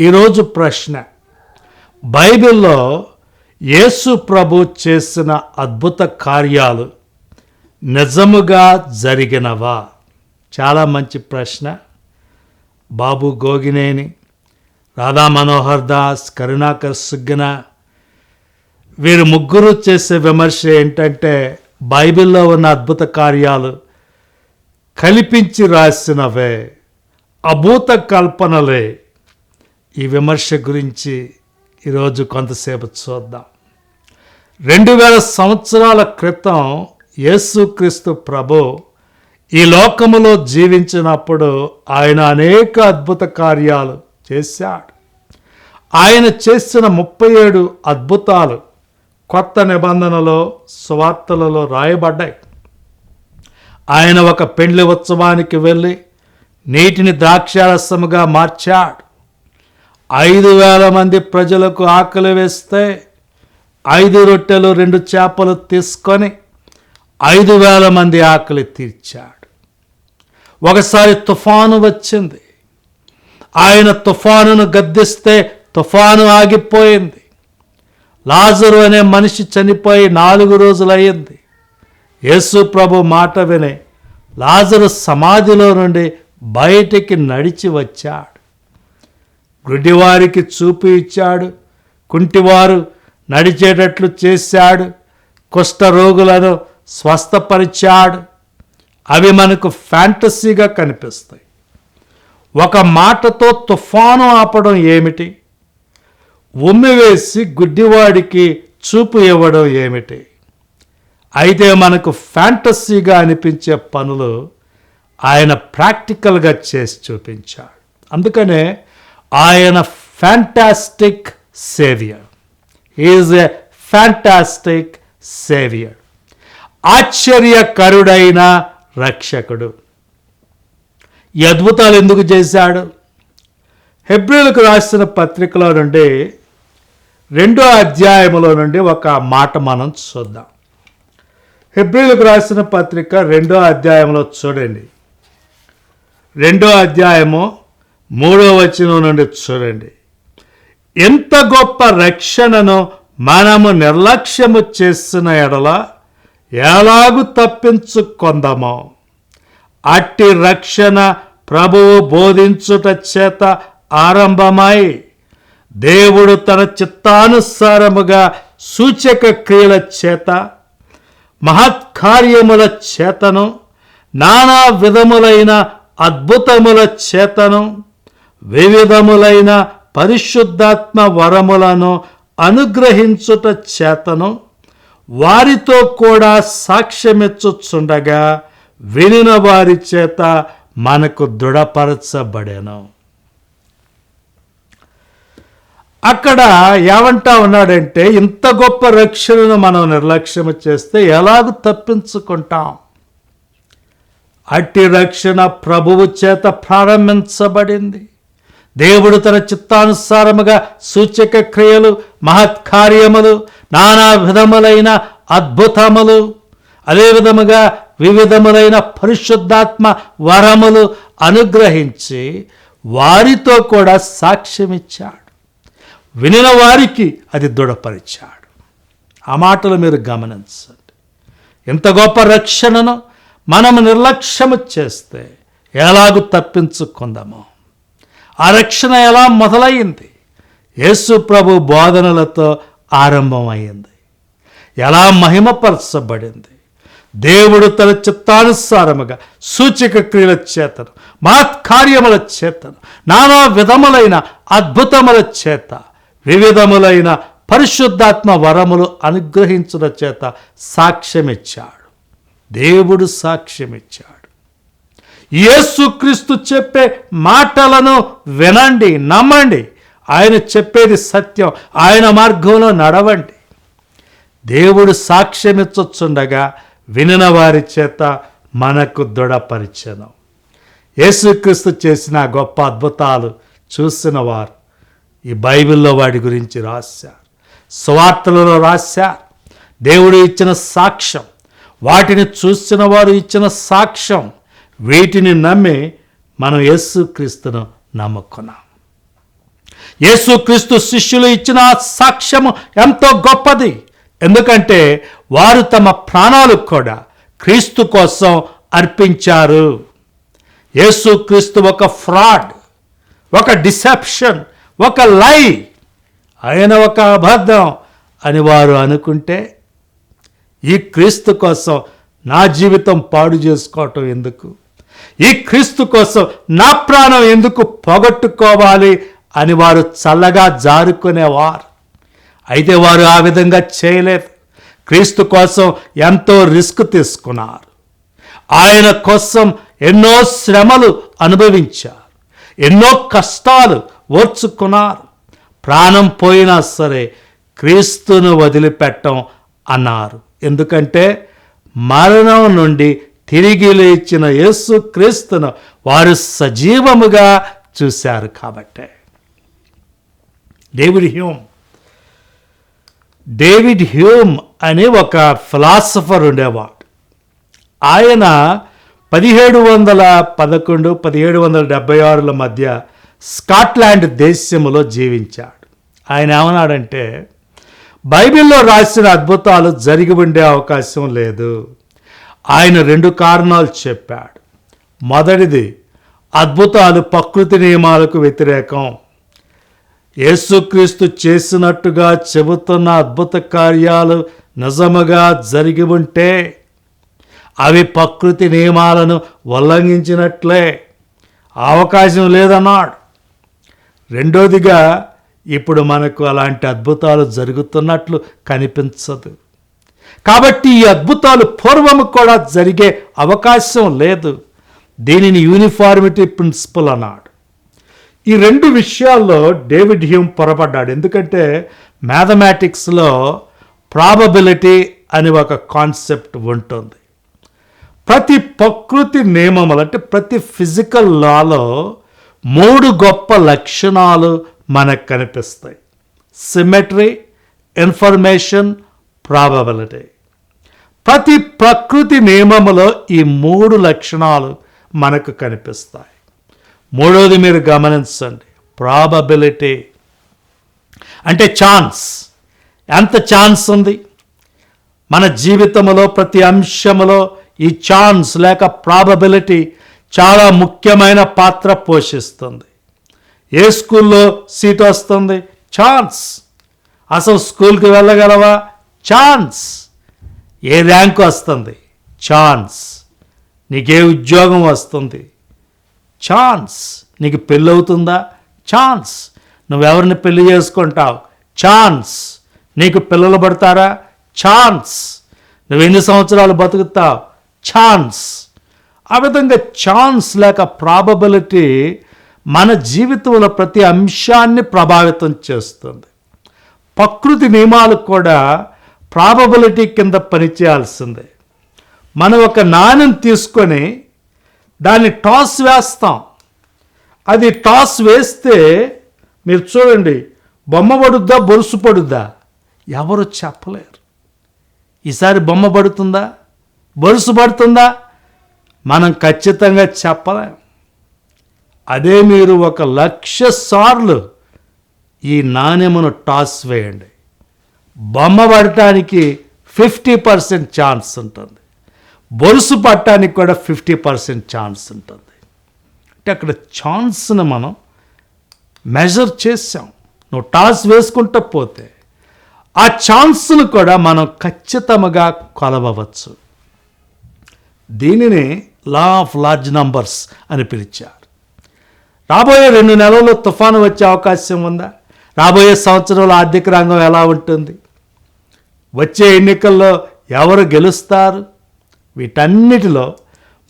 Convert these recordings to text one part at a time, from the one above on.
ఈరోజు ప్రశ్న. బైబిల్లో యేసు ప్రభు చేసిన అద్భుత కార్యాలు నిజముగా జరిగినవా? చాలా మంచి ప్రశ్న. బాబు గోగినేని రాధా మనోహర్ దాస్ కరుణాకర్ సుగ్గిన వీరు ముగ్గురు చేసే విమర్శ ఏంటంటే బైబిల్లో ఉన్న అద్భుత కార్యాలు కల్పించి రాసినవే అభూత కల్పనలే. ఈ విమర్శ గురించి ఈరోజు కొంతసేపు చూద్దాం. రెండు వేల సంవత్సరాల క్రితం యేసుక్రీస్తు ప్రభు ఈ లోకములో జీవించినప్పుడు ఆయన అనేక అద్భుత కార్యాలు చేశాడు. ఆయన చేసిన ముప్పై ఏడు అద్భుతాలు కొత్త నిబంధనలో సువార్తలలో రాయబడ్డాయి. ఆయన ఒక పెండ్లి ఉత్సవానికి వెళ్ళి నీటిని ద్రాక్షారసముగా మార్చాడు. ఐదు వేల మంది ప్రజలకు ఆకలి వేస్తే ఐదు రొట్టెలు రెండు చేపలు తీసుకొని ఐదు వేల మంది ఆకలి తీర్చాడు. ఒకసారి తుఫాను వచ్చింది. ఆయన తుఫానును గద్దిస్తే తుఫాను ఆగిపోయింది. లాజరు అనే మనిషి చనిపోయి నాలుగు రోజులయ్యింది. యేసు ప్రభు మాట వినే లాజరు సమాధిలో నుండి బయటికి నడిచి వచ్చాడు. గుడ్డివారికి చూపు ఇచ్చాడు. కుంటివారు నడిచేటట్లు చేశాడు. కుష్ఠరోగులను స్వస్థపరిచాడు. అవి మనకు ఫ్యాంటసీగా కనిపిస్తాయి. ఒక మాటతో తుఫాను ఆపడం ఏమిటి? ఉమ్మివేసి గుడ్డివాడికి చూపు ఇవ్వడం ఏమిటి? అయితే మనకు ఫ్యాంటసీగా అనిపించే పనులు ఆయన ప్రాక్టికల్గా చేసి చూపించాడు. అందుకనే ఆయన fantastic saviour is a fantastic saviour ఆశ్చర్యకరుడైన రక్షకుడు. ఈ అద్భుతాలు ఎందుకు చేశాడు? హెబ్రిలకు రాసిన పత్రికలో నుండి రెండో అధ్యాయములో నుండి ఒక మాట మనం చూద్దాం. హెబ్రిలకు రాసిన పత్రిక రెండో అధ్యాయంలో చూడండి. రెండో అధ్యాయము మూడో వచనం నుండి చూడండి. ఎంత గొప్ప రక్షణను మనము నిర్లక్ష్యము చేసిన ఎడల ఎలాగు తప్పించుకొందామో. అట్టి రక్షణ ప్రభువు బోధించుట చేత ఆరంభమై దేవుడు తన చిత్తానుసారముగా సూచక క్రియల చేత మహత్కార్యముల చేతను నానా విధములైన అద్భుతముల చేతను వివిధములైన పరిశుద్ధాత్మ వరములను అనుగ్రహించుట చేతను వారితో కూడా సాక్ష్యమెచ్చుచుండగా వినిన వారి చేత మనకు దృఢపరచబడెను. అక్కడ ఏమంటా ఉన్నాడంటే ఇంత గొప్ప రక్షణను మనం నిర్లక్ష్యం చేస్తే ఎలాగ తప్పించుకుంటాం? అట్టి రక్షణ ప్రభువు చేత ప్రారంభించబడింది. దేవుడు తన చిత్తానుసారముగా సూచక క్రియలు మహత్కార్యములు నానా విధములైన అద్భుతములు అదే విధముగా వివిధములైన పరిశుద్ధాత్మ వరములు అనుగ్రహించి వారితో కూడా సాక్ష్యమిచ్చాడు. వినిన వారికి అది దృఢపరిచాడు. ఆ మాటలు మీరు గమనించండి. ఇంత గొప్ప రక్షణను మనం నిర్లక్ష్యము చేస్తే ఎలాగూ తప్పించుకుందామో. ఆ రక్షణ ఎలా మొదలయ్యింది? యేసు ప్రభు బోధనలతో ఆరంభమైంది ఎలా మహిమపరచబడింది? దేవుడు తన చిత్తానుసారముగా సూచక క్రియల చేతను మహత్కార్యముల చేతను నానా విధములైన అద్భుతముల చేత వివిధములైన పరిశుద్ధాత్మ వరములు అనుగ్రహించిన చేత సాక్ష్యమిచ్చాడు. దేవుడు సాక్ష్యమిచ్చాడు. యేసుక్రీస్తు చెప్పే మాటలను వినండి నమ్మండి. ఆయన చెప్పేది సత్యం. ఆయన మార్గంలో నడవండి. దేవుడు సాక్ష్యమిచ్చుచుండగా వినిన వారి చేత మనకు దృఢపరిచను. యేసుక్రీస్తు చేసిన గొప్ప అద్భుతాలు చూసిన వారు ఈ బైబిల్లో వాటి గురించి రాశారు. స్వార్థలలో రాశారు. దేవుడు ఇచ్చిన సాక్ష్యం. వాటిని చూసిన వారు ఇచ్చిన సాక్ష్యం. వీటిని నమ్మి మనం యేసుక్రీస్తును నమ్ముకున్నాం. యేసుక్రీస్తు శిష్యులు ఇచ్చిన సాక్ష్యము ఎంతో గొప్పది. ఎందుకంటే వారు తమ ప్రాణాలు కూడా క్రీస్తు కోసం అర్పించారు. యేసుక్రీస్తు ఒక ఫ్రాడ్ ఒక డిసెప్షన్ ఒక లై. ఆయన ఒక అబద్ధం అని వారు అనుకుంటే ఈ క్రీస్తు కోసం నా జీవితం పాడు చేసుకోవటం ఎందుకు? ఈ క్రీస్తు కోసం నా ప్రాణం ఎందుకు పోగొట్టుకోవాలి అని వారు చల్లగా జారుకునేవారు. అయితే వారు ఆ విధంగా చేయలేరు క్రీస్తు కోసం ఎంతో రిస్క్ తీసుకున్నారు. ఆయన కోసం ఎన్నో శ్రమలు అనుభవించారు. ఎన్నో కష్టాలు ఓర్చుకున్నారు. ప్రాణం పోయినా సరే క్రీస్తును వదిలిపెట్టం అన్నారు. ఎందుకంటే మరణం నుండి తిరిగి లేచిన యేసు క్రీస్తును వారు సజీవముగా చూశారు కాబట్టే. David Hume. డేవిడ్ హ్యూమ్ అనే ఒక ఫిలాసఫర్ ఉండేవాడు. ఆయన పదిహేడు వందల పదకొండు పదిహేడు వందల డెబ్బై ఆరుల మధ్య స్కాట్లాండ్ దేశంలో జీవించాడు. ఆయన ఏమన్నాడంటే బైబిల్లో రాసిన అద్భుతాలు జరిగి ఉండే అవకాశం లేదు. ఆయన రెండు కారణాలు చెప్పాడు. మొదటిది అద్భుతాలు ప్రకృతి నియమాలకు వ్యతిరేకం. యేసుక్రీస్తు చేసినట్టుగా చెబుతున్న అద్భుత కార్యాలు నిజముగా జరిగి ఉంటే అవి ప్రకృతి నియమాలను ఉల్లంఘించినట్లే. అవకాశం లేదన్నాడు. రెండోదిగా ఇప్పుడు మనకు అలాంటి అద్భుతాలు జరుగుతున్నట్లు కనిపించదు. కాబట్టి ఈ అద్భుతాలు పూర్వము కూడా జరిగే అవకాశం లేదు. దీనిని యూనిఫార్మిటీ ప్రిన్సిపల్ అన్నాడు. ఈ రెండు విషయాల్లో డేవిడ్ హ్యూమ్ పొరపడ్డాడు. ఎందుకంటే మ్యాథమెటిక్స్లో ప్రాబబిలిటీ అని ఒక కాన్సెప్ట్ ఉంటుంది. ప్రతి ప్రకృతి నియమములు అంటే ప్రతి ఫిజికల్ లాలో మూడు గొప్ప లక్షణాలు మనకు కనిపిస్తాయి. సిమెట్రీ ఇన్ఫర్మేషన్ ప్రాబబిలిటీ ప్రతి ప్రకృతి నియమములో ఈ మూడు లక్షణాలు మనకు కనిపిస్తాయి. మూడోది మీరు గమనించండి. ప్రాబబిలిటీ అంటే ఛాన్స్ ఎంత ఛాన్స్ ఉంది? మన జీవితంలో ప్రతి అంశములో ఈ ఛాన్స్ లేక ప్రాబబిలిటీ చాలా ముఖ్యమైన పాత్ర పోషిస్తుంది. ఏ స్కూల్లో సీట్ వస్తుంది? ఛాన్స్ అసలు స్కూల్కి వెళ్ళగలవా? ఛాన్స్ ఏ ర్యాంక్ వస్తుంది? ఛాన్స్. నీకే ఉద్యోగం వస్తుంది. ఛాన్స్. నీకు పెళ్ళి అవుతుందా ఛాన్స్. నువ్వెవరిని పెళ్ళి చేసుకుంటావు? ఛాన్స్. నీకు పిల్లలు పడతారా? ఛాన్స్. నువ్వు ఎన్ని సంవత్సరాలు బతుకుతావు? ఛాన్స్. ఆ విధంగా ఛాన్స్ లేక ప్రాబబిలిటీ మన జీవితంలో ప్రతి అంశాన్ని ప్రభావితం చేస్తుంది. ప్రకృతి నియమాలు కూడా ప్రాబబిలిటీ కింద పనిచేయాల్సిందే. మనం ఒక నాణ్యం తీసుకొని దాన్ని టాస్ వేస్తాం. అది టాస్ వేస్తే మీరు చూడండి బొమ్మ పడుద్దా బొరుసు పడుద్దా? ఎవరు చెప్పలేరు. ఈసారి బొమ్మ పడుతుందా? బొరుసు పడుతుందా? మనం ఖచ్చితంగా చెప్పలేం. అదే మీరు ఒక లక్ష సార్లు ఈ నాణ్యమును టాస్ వేయండి. బొమ్మ పడటానికి ఫిఫ్టీ పర్సెంట్ ఛాన్స్ ఉంటుంది. బొరుసు పట్టడానికి కూడా ఫిఫ్టీ పర్సెంట్ ఛాన్స్ ఉంటుంది. అంటే అక్కడ ఛాన్స్ని మనం మెజర్ చేసాం నువ్వు టాస్ వేసుకుంటూ పోతే ఆ ఛాన్స్ను కూడా మనం ఖచ్చితంగా కొలవవచ్చు. దీనిని లా ఆఫ్ లార్జ్ నంబర్స్ అని పిలిచారు. రాబోయే రెండు నెలల్లో తుఫాను వచ్చే అవకాశం ఉందా? రాబోయే సంవత్సరంలో ఆర్థిక రంగం ఎలా ఉంటుంది? వచ్చే ఎన్నికల్లో ఎవరు గెలుస్తారు? వీటన్నిటిలో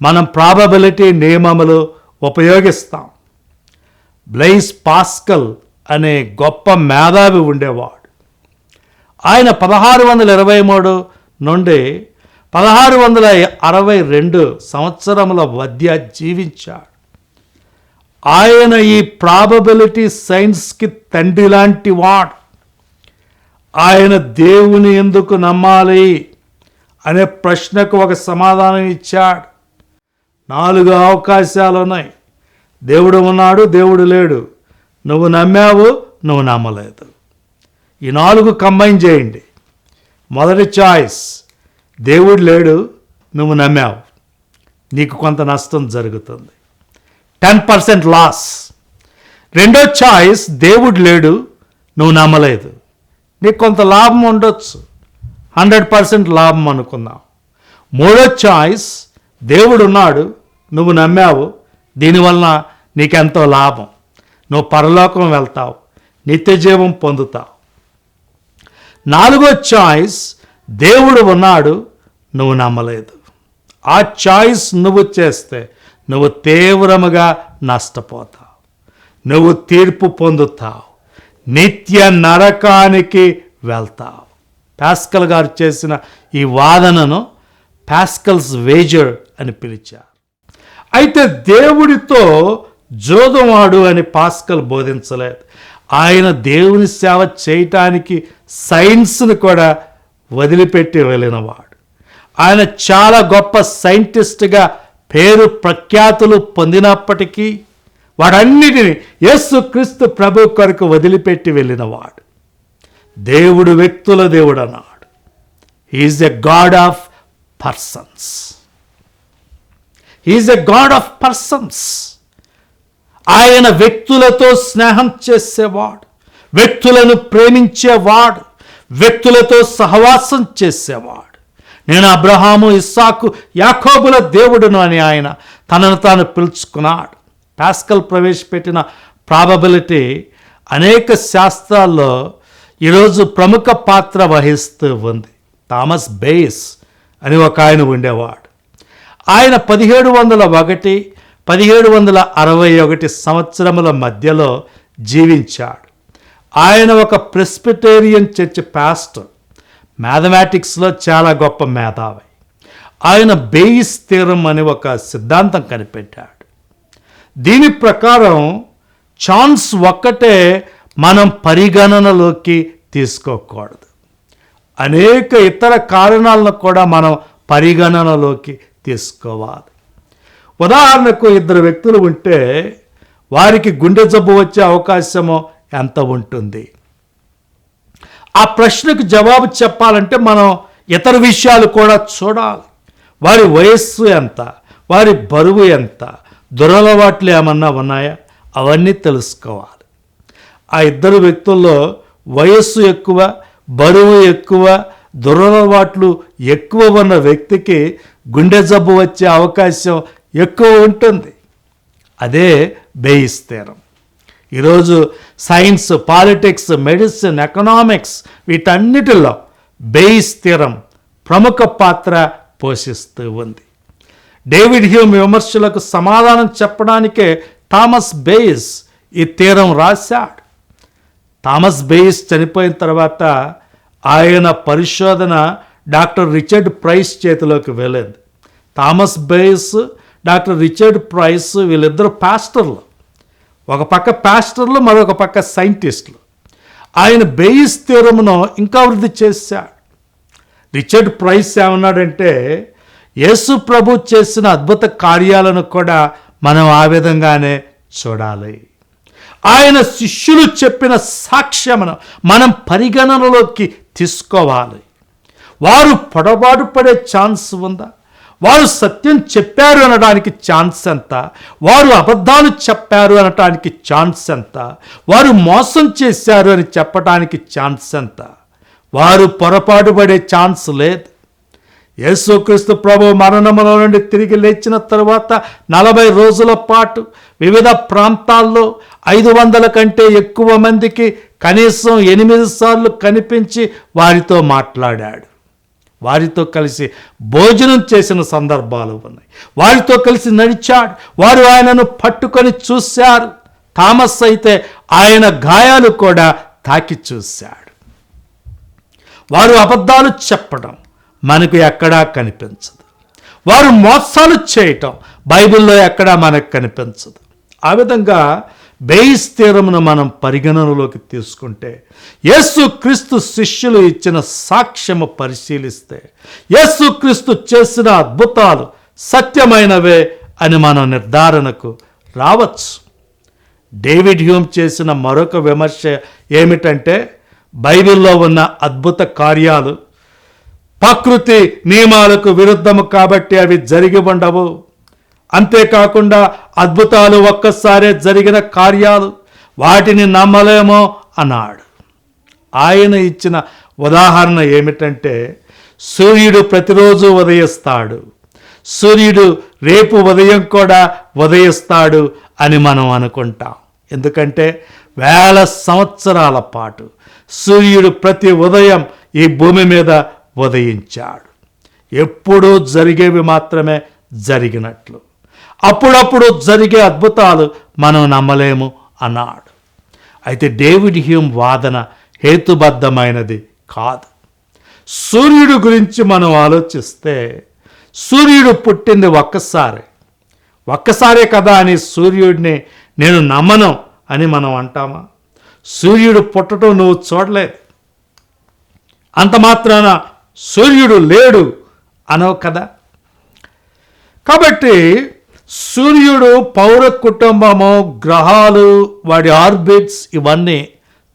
మనం ప్రాబబిలిటీ నియమములు ఉపయోగిస్తాం. బ్లైస్ పాస్కల్ అనే గొప్ప మేధావి ఉండేవాడు. ఆయన పదహారు వందల ఇరవై మూడు నుండి పదహారు వందల అరవై రెండు సంవత్సరముల మధ్య జీవించాడు. ఆయన ఈ ప్రాబబిలిటీ సైన్స్కి తండ్రి లాంటి వాడు. ఆయన దేవుని ఎందుకు నమ్మాలి అనే ప్రశ్నకు ఒక సమాధానం ఇచ్చాడు. నాలుగు అవకాశాలు ఉన్నాయి. దేవుడు ఉన్నాడు దేవుడు లేడు. నువ్వు నమ్మావు నువ్వు నమ్మలేదు. ఈ నాలుగు కంబైన్ చేయండి. మొదటి చాయిస్ దేవుడు లేడు నువ్వు నమ్మావు. నీకు కొంత నష్టం జరుగుతుంది. Ten percent loss. రెండో చాయిస్ దేవుడు లేడు నువ్వు నమ్మలేదు. నీకు కొంత లాభం ఉండొచ్చు. హండ్రెడ్ పర్సెంట్ లాభం అనుకుందాం. మూడో చాయిస్ దేవుడు ఉన్నాడు నువ్వు నమ్మావు దీనివలన నీకెంతో లాభం. నువ్వు పరలోకం వెళ్తావు నిత్య జీవం పొందుతావు. నాలుగో చాయిస్ దేవుడు ఉన్నాడు నువ్వు నమ్మలేదు. ఆ చాయిస్ నువ్వు చేస్తే నువ్వు తీవ్రముగా నష్టపోతావు. నువ్వు తీర్పు పొందుతావు. నిత్య నరకానికి వెళ్తావు. పాస్కల్ గారు చేసిన ఈ వాదనను పాస్కల్స్ వేజర్ అని పిలిచారు. అయితే దేవుడితో జోదమాడు అని పాస్కల్ బోధించలేదు. ఆయన దేవుని సేవ చేయటానికి సైన్స్ను కూడా వదిలిపెట్టి వెళ్ళినవాడు. ఆయన చాలా గొప్ప సైంటిస్ట్గా పేరు ప్రఖ్యాతులు పొందినప్పటికీ వాడన్నిటిని యేసుక్రీస్తు ప్రభు కొరకు వదిలిపెట్టి వెళ్ళినవాడు. దేవుడు వ్యక్తుల దేవుడు అన్నాడు is a God of persons is a God of persons ఆయన వ్యక్తులతో స్నేహం చేసేవాడు. వ్యక్తులను ప్రేమించేవాడు. వ్యక్తులతో సహవాసం చేసేవాడు. నేను అబ్రహాము ఇస్సాకు యాకోబుల దేవుడును అని ఆయన తనను తాను పిలుచుకున్నాడు. పాస్కల్ ప్రవేశపెట్టిన ప్రాబబిలిటీ అనేక శాస్త్రాల్లో ఈరోజు ప్రముఖ పాత్ర వహిస్తూ ఉంది. థామస్ బేస్ అని ఒక ఆయన ఉండేవాడు. ఆయన పదిహేడు వందల ఒకటి పదిహేడు వందల అరవై ఒకటి సంవత్సరముల మధ్యలో జీవించాడు. ఆయన ఒక ప్రెస్పిటేరియన్ చర్చ్ పాస్టర్ మ్యాథమెటిక్స్లో చాలా గొప్ప మేధావి. ఆయన బేయిస్ తీరం అని ఒక సిద్ధాంతం కనిపెట్టాడు. దీని ప్రకారం ఛాన్స్ ఒక్కటే మనం పరిగణనలోకి తీసుకోకూడదు. అనేక ఇతర కారణాలను కూడా మనం పరిగణనలోకి తీసుకోవాలి. ఉదాహరణకు ఇద్దరు వ్యక్తులు ఉంటే వారికి గుండె జబ్బు వచ్చే అవకాశము ఎంత ఉంటుంది? ఆ ప్రశ్నకు జవాబు చెప్పాలంటే మనం ఇతర విషయాలు కూడా చూడాలి. వారి వయస్సు ఎంత? వారి బరువు ఎంత? దురలవాట్లు ఏమన్నా ఉన్నాయా? అవన్నీ తెలుసుకోవాలి. ఆ ఇద్దరు వ్యక్తుల్లో వయస్సు ఎక్కువ బరువు ఎక్కువ దురలవాట్లు ఎక్కువ ఉన్న వ్యక్తికి గుండె జబ్బు వచ్చే అవకాశం ఎక్కువ ఉంటుంది. అదే బేయిస్తీరం ఈరోజు సైన్స్ పాలిటిక్స్ మెడిసిన్ ఎకనామిక్స్ వీటన్నిటిలో బేయిస్తీరం ప్రముఖ పాత్ర పోషిస్తూ ఉంది. డేవిడ్ హ్యూమ్ విమర్శలకు సమాధానం చెప్పడానికే థామస్ బేయిస్ ఈ తీరం రాశాడు. థామస్ బేయిస్ చనిపోయిన తర్వాత ఆయన పరిశోధన డాక్టర్ రిచర్డ్ ప్రైస్ చేతిలోకి వెళ్ళింది. Thomas Bayes doctor Richard Price వీళ్ళిద్దరు పాస్టర్లు. ఒక పక్క పాస్టర్లు మరొక పక్క సైంటిస్టులు. ఆయన బేయిస్ తీరమును ఇంకా వృద్ధి చేశాడు. రిచర్డ్ ప్రైస్ ఏమన్నాడంటే యేసు ప్రభు చేసిన అద్భుత కార్యాలను కూడా మనం ఆ విధంగానే చూడాలి. ఆయన శిష్యులు చెప్పిన సాక్ష్యమును మనం పరిగణనలోకి తీసుకోవాలి. వారు పొడబాటు పడే ఛాన్స్ ఉందా? వారు సత్యం చెప్పారు అనడానికి ఛాన్స్ ఎంత? వారు అబద్ధాలు చెప్పారు అనటానికి ఛాన్స్ ఎంత? వారు మోసం చేశారు అని చెప్పడానికి ఛాన్స్ ఎంత? వారు పొరపాటు పడే ఛాన్స్ లేదు. యేసుక్రీస్తు ప్రభు మరణములో నుండి తిరిగి లేచిన తరువాత నలభై రోజుల పాటు వివిధ ప్రాంతాల్లో ఐదు వందల కంటే ఎక్కువ మందికి కనీసం ఎనిమిది సార్లు కనిపించి వారితో మాట్లాడాడు. వారితో కలిసి భోజనం చేసిన సందర్భాలు ఉన్నాయి. వారితో కలిసి నడిచాడు. వారు ఆయనను పట్టుకొని చూశారు. థామస్ అయితే ఆయన గాయాలు కూడా తాకి చూశాడు. వారు అబద్ధాలు చెప్పడం మనకు ఎక్కడా కనిపించదు. వారు మోసాలు చేయటం బైబిల్లో ఎక్కడా మనకు కనిపించదు. ఆ విధంగా బేయిస్ తీరమును మనం పరిగణనలోకి తీసుకుంటే యేసుక్రీస్తు శిష్యులు ఇచ్చిన సాక్ష్యము పరిశీలిస్తే యేసుక్రీస్తు చేసిన అద్భుతాలు సత్యమైనవే అని మనం నిర్ధారణకు రావచ్చు. డేవిడ్ హ్యూమ్ చేసిన మరొక విమర్శ ఏమిటంటే బైబిల్లో ఉన్న అద్భుత కార్యాలు ప్రకృతి నియమాలకు విరుద్ధము కాబట్టి అవి జరిగి ఉండవు. అంతేకాకుండా అద్భుతాలు ఒక్కసారే జరిగిన కార్యాలు వాటిని నమ్మలేమో అన్నాడు. ఆయన ఇచ్చిన ఉదాహరణ ఏమిటంటే సూర్యుడు ప్రతిరోజు ఉదయిస్తాడు. సూర్యుడు రేపు ఉదయం కూడా ఉదయిస్తాడు అని మనం అనుకుంటాం. ఎందుకంటే వేల సంవత్సరాల పాటు సూర్యుడు ప్రతి ఉదయం ఈ భూమి మీద ఉదయించాడు ఎప్పుడూ జరిగేవి మాత్రమే జరిగినట్లు. అప్పుడప్పుడు జరిగే అద్భుతాలు మనం నమ్మలేము అన్నాడు. అయితే డేవిడ్ హ్యూమ్ వాదన హేతుబద్ధమైనది కాదు. సూర్యుడు గురించి మనం ఆలోచిస్తే సూర్యుడు పుట్టింది ఒక్కసారి. ఒక్కసారే కదా అని సూర్యుడిని నేను నమ్మను అని మనం అంటామా? సూర్యుడు పుట్టడం నువ్వు చూడలేదు. అంత మాత్రాన సూర్యుడు లేడు అనవు కదా కాబట్టి సూర్యుడు పౌర కుటుంబము గ్రహాలు వాడి ఆర్బిట్స్ ఇవన్నీ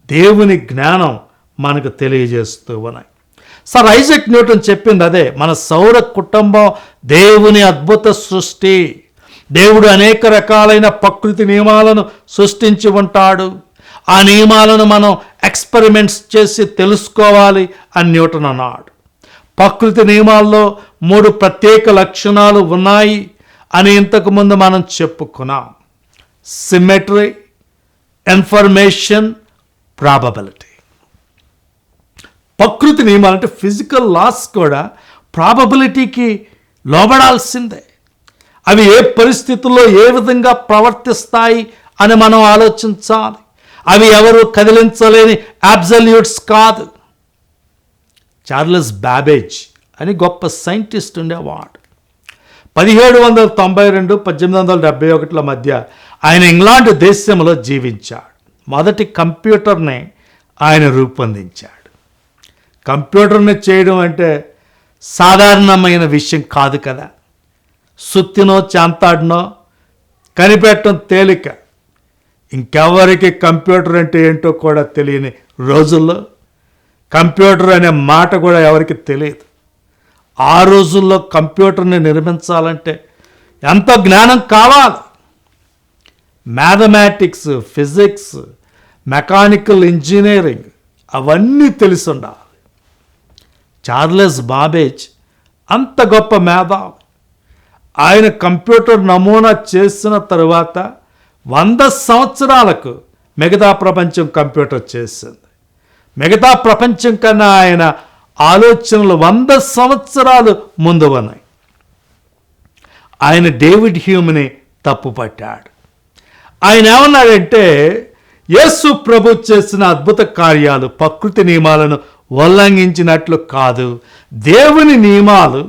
దేవుని జ్ఞానం మనకు తెలియజేస్తూ ఉన్నాయి. సార్ ఐజక్ న్యూటన్ చెప్పింది అదే మన సౌర కుటుంబం దేవుని అద్భుత సృష్టి. దేవుడు అనేక రకాలైన ప్రకృతి నియమాలను సృష్టించి ఉంటాడు. ఆ నియమాలను మనం ఎక్స్పెరిమెంట్స్ చేసి తెలుసుకోవాలి అని న్యూటన్ అన్నాడు. ప్రకృతి నియమాల్లో మూడు ప్రత్యేక లక్షణాలు ఉన్నాయి అని ఇంతకుముందు మనం చెప్పుకున్నాం. సిమెట్రీ ఇన్ఫర్మేషన్ ప్రాబబిలిటీ ప్రకృతి నియమాలు అంటే ఫిజికల్ లాస్ కూడా ప్రాబబిలిటీకి లోబడాల్సిందే. అవి ఏ పరిస్థితుల్లో ఏ విధంగా ప్రవర్తిస్తాయి అని మనం ఆలోచించాలి. అవి ఎవరు కదిలించలేని అబ్జల్యూట్స్ కాదు. చార్లెస్ బ్యాబేజ్ అని గొప్ప సైంటిస్ట్ ఉండేవాడు. పదిహేడు వందల తొంభై రెండు పద్దెనిమిది వందల డెబ్బై ఒకటిల మధ్య ఆయన ఇంగ్లాండ్ దేశంలో జీవించాడు. మొదటి కంప్యూటర్ని ఆయన రూపొందించాడు. కంప్యూటర్ని చేయడం అంటే సాధారణమైన విషయం కాదు కదా. సుత్తినో చాంతాడినో కనిపెట్టడం తేలిక. ఇంకెవరికి కంప్యూటర్ అంటే ఏంటో కూడా తెలియని రోజుల్లో కంప్యూటర్ అనే మాట కూడా ఎవరికి తెలియదు. ఆ రోజుల్లో కంప్యూటర్ని నిర్మించాలంటే ఎంతో జ్ఞానం కావాలి? మ్యాథమెటిక్స్ ఫిజిక్స్ మెకానికల్ ఇంజనీరింగ్ అవన్నీ తెలిసి ఉండాలి చార్లెస్ బాబేజ్ అంత గొప్ప మేధావి. ఆయన కంప్యూటర్ నమూనా చేసిన తరువాత వంద సంవత్సరాలకు మిగతా ప్రపంచం కంప్యూటర్ చేసింది. మిగతా ప్రపంచం కన్నా ఆయన ఆలోచనలు వంద సంవత్సరాలు ముందు ఉన్నాయి ఆయన డేవిడ్ హ్యూమ్ని తప్పుపట్టాడు. ఆయన ఏమన్నాడంటే యేసు ప్రభు చేసిన అద్భుత కార్యాలు ప్రకృతి నియమాలను ఉల్లంఘించినట్లు కాదు. దేవుని నియమాలు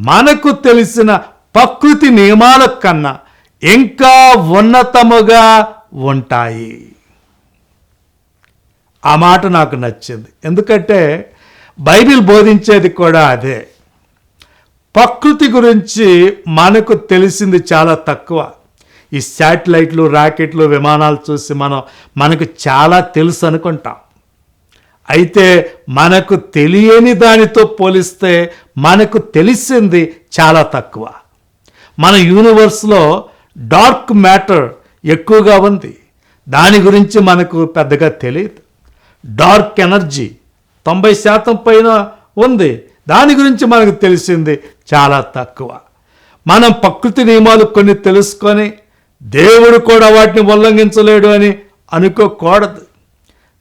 మనకు తెలిసిన ప్రకృతి నియమాల కన్నా ఇంకా ఉన్నతముగా ఉంటాయి. ఆ మాట నాకు నచ్చింది. ఎందుకంటే బైబిల్ బోధించేది కూడా అదే. ప్రకృతి గురించి మనకు తెలిసింది చాలా తక్కువ. ఈ శాటిలైట్లు రాకెట్లు విమానాలు చూసి మనం మనకు చాలా తెలుసు అనుకుంటాం. అయితే మనకు తెలియని దానితో పోలిస్తే మనకు తెలిసింది చాలా తక్కువ. మన యూనివర్స్లో డార్క్ మ్యాటర్ ఎక్కువగా ఉంది. దాని గురించి మనకు పెద్దగా తెలియదు. Dark energy. తొంభై శాతం పైన ఉంది. దాని గురించి మనకు తెలిసింది చాలా తక్కువ. మనం ప్రకృతి నియమాలు కొన్ని తెలుసుకొని దేవుడు కూడా వాటిని ఉల్లంఘించలేడు అని అనుకోకూడదు.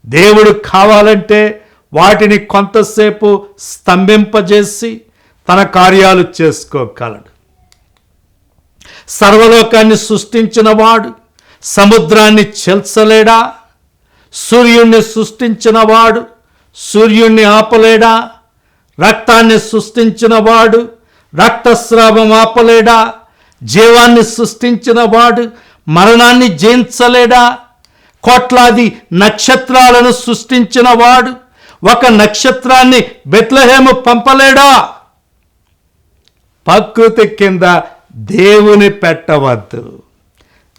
దేవుడు కావాలంటే వాటిని కొంతసేపు స్తంభింపజేసి తన కార్యాలు చేసుకోగలడు. సర్వలోకాన్ని సృష్టించిన వాడు సముద్రాన్ని చెల్చలేడా? సూర్యుణ్ణి సృష్టించినవాడు సూర్యుణ్ణి ఆపలేడా? రక్తాన్ని సృష్టించినవాడు రక్తస్రావం ఆపలేడా? జీవాన్ని సృష్టించినవాడు మరణాన్ని జయించలేడా? కోట్లాది నక్షత్రాలను సృష్టించినవాడు ఒక నక్షత్రాన్ని బెత్లహేము పంపలేడా? ప్రకృతి కింద దేవుని పెట్టవద్దు.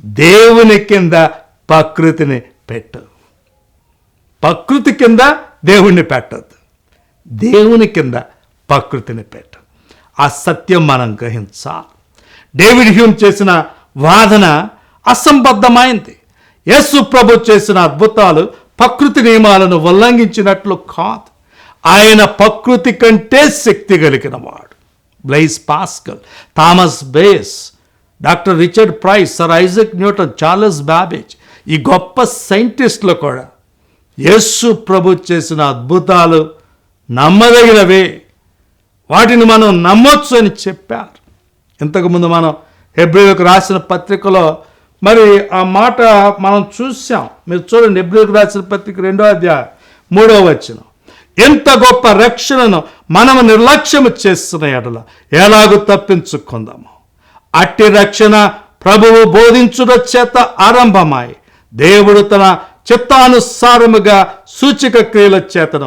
దేవుని కింద ప్రకృతిని పెట్టు. ప్రకృతి కింద దేవుణ్ణి పెట్టద్దు. దేవుని కింద ప్రకృతిని పెట్ట. ఆ సత్యం మనం గ్రహించాలి. డేవిడ్ హ్యూమ్ చేసిన వాదన అసంబద్ధమైంది. యేసు ప్రభు చేసిన అద్భుతాలు ప్రకృతి నియమాలను ఉల్లంఘించినట్లు కాదు. ఆయన ప్రకృతి కంటే శక్తి కలిగిన వాడు. Blaise Pascal Thomas Bayes doctor Richard Price sir Isaac Newton Charles Babbage ఈ గొప్ప సైంటిస్టులు కూడా యేసు ప్రభు చేసిన అద్భుతాలు నమ్మదగినవే. వాటిని మనం నమ్మొచ్చు అని చెప్పారు. ఇంతకుముందు మనం హెబ్రిలకు రాసిన పత్రికలో మరి ఆ మాట మనం చూసాం మీరు చూడండి హెబ్రిలకు రాసిన పత్రిక రెండో అధ్యాయం మూడో వచ్చిన ఎంత గొప్ప రక్షణను మనము నిర్లక్ష్యం చేస్తున్న ఎడల ఎలాగూ తప్పించుకుందాము? అట్టి రక్షణ ప్రభువు బోధించుట చేత ఆరంభమై దేవుడు తన చిత్తానుసారముగా సూచిక క్రియల చేతను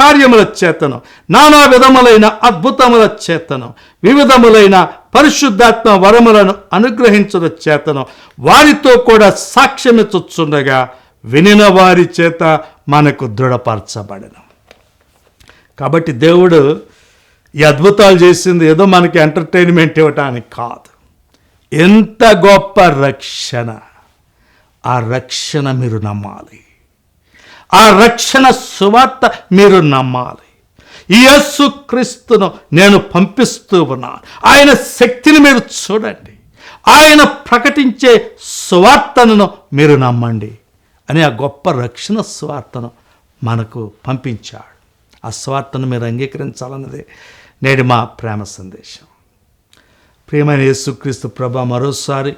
కార్యముల చేతను నానా విధములైన అద్భుతముల చేతను వివిధములైన పరిశుద్ధాత్మ వరములను అనుగ్రహించద చేతను వారితో కూడా సాక్ష్యమిచ్చుచుండగా వినిన వారి చేత మనకు దృఢపరచబడిన. కాబట్టి దేవుడు ఈ అద్భుతాలు చేసింది ఏదో మనకి ఎంటర్టైన్మెంట్ ఇవ్వటానికి కాదు. ఎంత గొప్ప రక్షణ. ఆ రక్షణ మీరు నమ్మాలి. ఆ రక్షణ సువార్త మీరు నమ్మాలి. ఈ యేసు క్రీస్తును నేను పంపిస్తూ ఉన్నాను. ఆయన శక్తిని మీరు చూడండి. ఆయన ప్రకటించే సువార్తను మీరు నమ్మండి అని ఆ గొప్ప రక్షణ స్వార్థను మనకు పంపించాడు. ఆ స్వార్థను మీరు అంగీకరించాలన్నదే నేడు మా ప్రేమ సందేశం. ప్రియమైన యేసుక్రీస్తు ప్రభ మరోసారి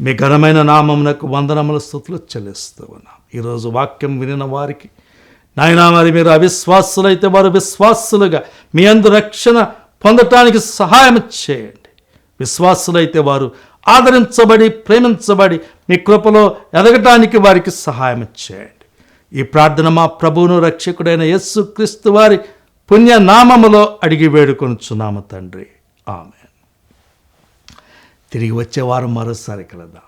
మీ ఘనమైన నామమునకు వందనముల స్థుతులు చెల్లిస్తూ ఉన్నాం ఈరోజు వాక్యం వినిన వారికి నాయనా మరి మీరు అవిశ్వాసులైతే వారు విశ్వాసులుగా మీ అందు రక్షణ పొందటానికి సహాయం చేయండి. విశ్వాసులైతే వారు ఆదరించబడి ప్రేమించబడి మీ కృపలో ఎదగటానికి వారికి సహాయం చేయండి. ఈ ప్రార్థన మా ప్రభువును రక్షకుడైన యస్సు క్రీస్తు వారి పుణ్యనామములో అడిగి వేడుకొనుచున్నాము తండ్రి. ఆమె తిరిగి వచ్చే వారం మరోసారి కలదాం